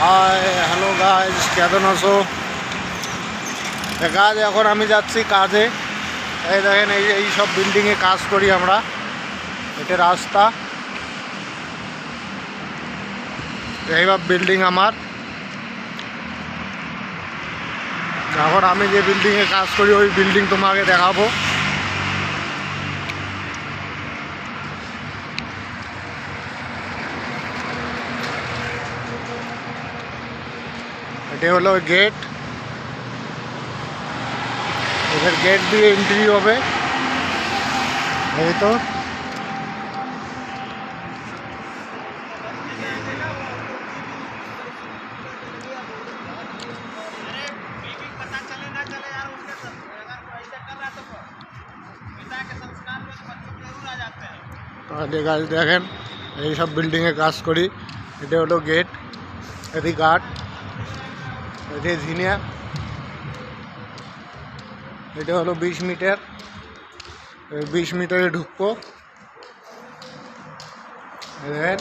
Hi hello guys কেমন আছো? কাজ এখন আমি যাচ্ছি কাজে। এই দেখেন, এই এই সব বিল্ডিংয়ে কাজ করি আমরা। এটা রাস্তা। এইবার বিল্ডিং আমার। এখন আমি যে বিল্ডিংয়ে কাজ করি, ওই বিল্ডিং তোমাকে দেখাবো। चले यार उसके सब अगर कोई ऐसे कर रहा तो पिता के संस्कार में बच्चे जरूर आ जाते हैं তাহলে গাছ দেখেন এইসব বিল্ডিংয়ে কাজ করি এটা হলো গেট এটি গার্ড ঝিনিয়া এটা হলো বিশ মিটার। বিশ মিটারে ঢুকবো। দেখেন।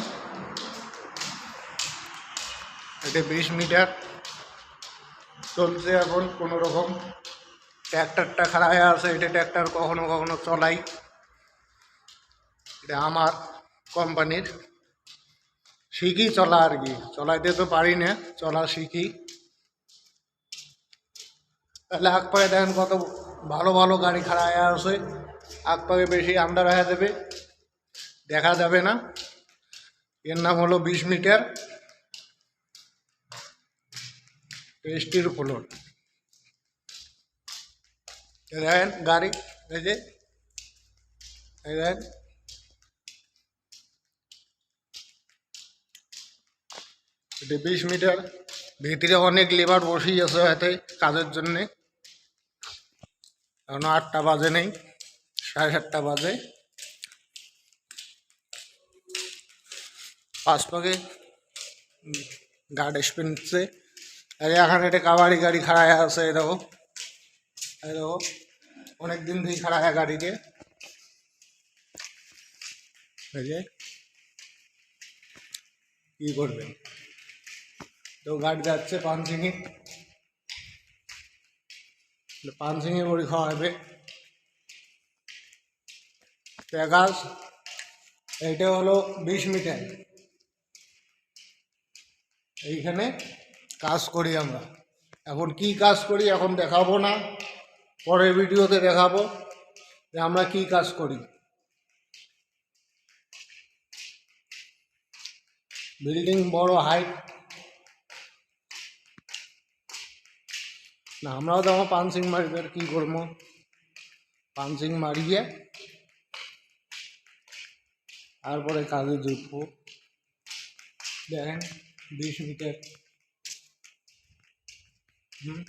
এটা বিশ মিটার। চলছে এখন কোনো রকম ট্র্যাক্টরটা খারাপ আছে। এটা ট্র্যাক্টর কখনো কখনো চলাই। এটা আমার কোম্পানির। শিখি চলা আর কি। চলাইতে তো পারি না। চলা শিখি। তাহলে আগ পায়ে দেখেন কত ভালো ভালো গাড়ি খাড়া হয়ে আছে আগ পায়ে বেশি আন্ডার হয়ে যাবে দেখা যাবে না। এর নাম হলো বিশ মিটার। স্টিল ফ্লোর দেখেন গাড়ি, এই যে দেখেন। এটা বিশ মিটার। ভিতরে অনেক লেবার বসেই আছে হাতে কাজের জন্যে। এখনও আটটা বাজে নেই, সাড়ে সাতটা বাজে। পাঁচ পাকে গার্ড স্পিনছে আরে এখানে একটা কাবাডি গাড়ি খাড়া হয়ে আছে, এই দেখো। অনেক দিন ধরেই খাড়া হয় গাড়িকে। এই কি করবেন? তো গাড়ি যাচ্ছে পানসিংয়ে পানসিংয়ে বড়ি খাওয়া হবে। প্যাগাস এইটা হলো বিশ মিটার এইখানে কাজ করি আমরা। এখন কি কাজ করি এখন দেখাবো না। পরের ভিডিওতে দেখাবো যে আমরা কি কাজ করি। বিল্ডিং বড়, হাইট না, আমরাও তো আমার পানসিং মারিবে, আর কি করব? পানসিং মারিয়ে, তারপরে কাজে জুটবো দেখেন, বিশ মিটার। হুম?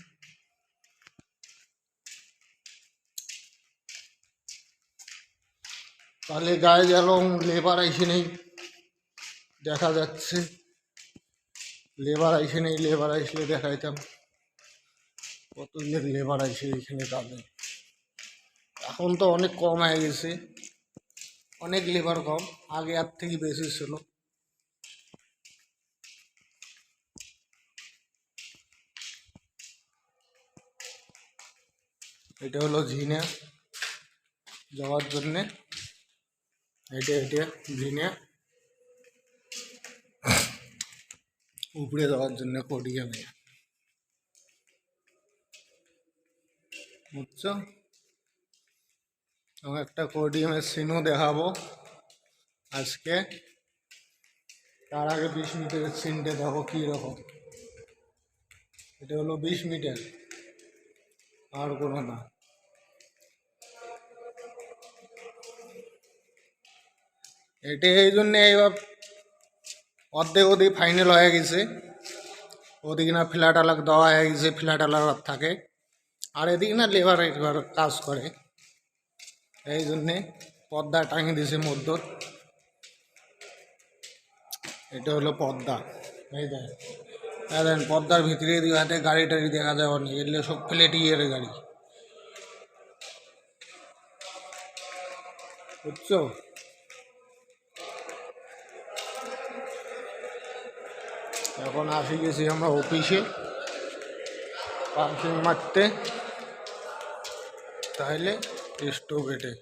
তাহলে গায়ে গেল লেবার আইসে নেই, দেখা যাচ্ছে। লেবার আইসে নেই, লেবার আইসলে দেখাইতাম। কত লেবার আইসে এখানে কাজে এখন তো অনেক কম হয়ে গেছে। অনেক লেবার কম, আগে আর থেকে বেশি ছিল। এটা হলো ঝিনা যাওয়ার জন্যে। এটা এটা ঝিনা উপরে যাওয়ার জন্য কোডিয়ামে বুঝছ? আমি একটা কোডিয়ামের সিনও দেখাবো আজকে। তার আগে বিশ মিটারের সিনটা দেখো কী রকম এটা হলো বিশ মিটার। আর কোনো না। এটা এই জন্যে এবার অর্ধেক ওদিক ফাইনাল হয়ে গেছে। ওদিকে না ফ্ল্যাট আলাক দেওয়া হয়ে গেছে ফ্ল্যাট আলাক থাকে। আর এদিকে না লেবার এবার কাজ করে। এই জন্যে পর্দা টাঙিয়ে দিয়েছে মধ্য এটা হলো পর্দা এই দেখেন পর্দার ভিতরে দিয়ে হাতে গাড়ি টাড়ি দেখা যায় অনেক, এগুলো সব প্লেটিয়ের গাড়ি। বুঝছ? এখন আসি গেছি আমরা অফিসে পার্কিং মারতে। তাহলে স্টোভ এটে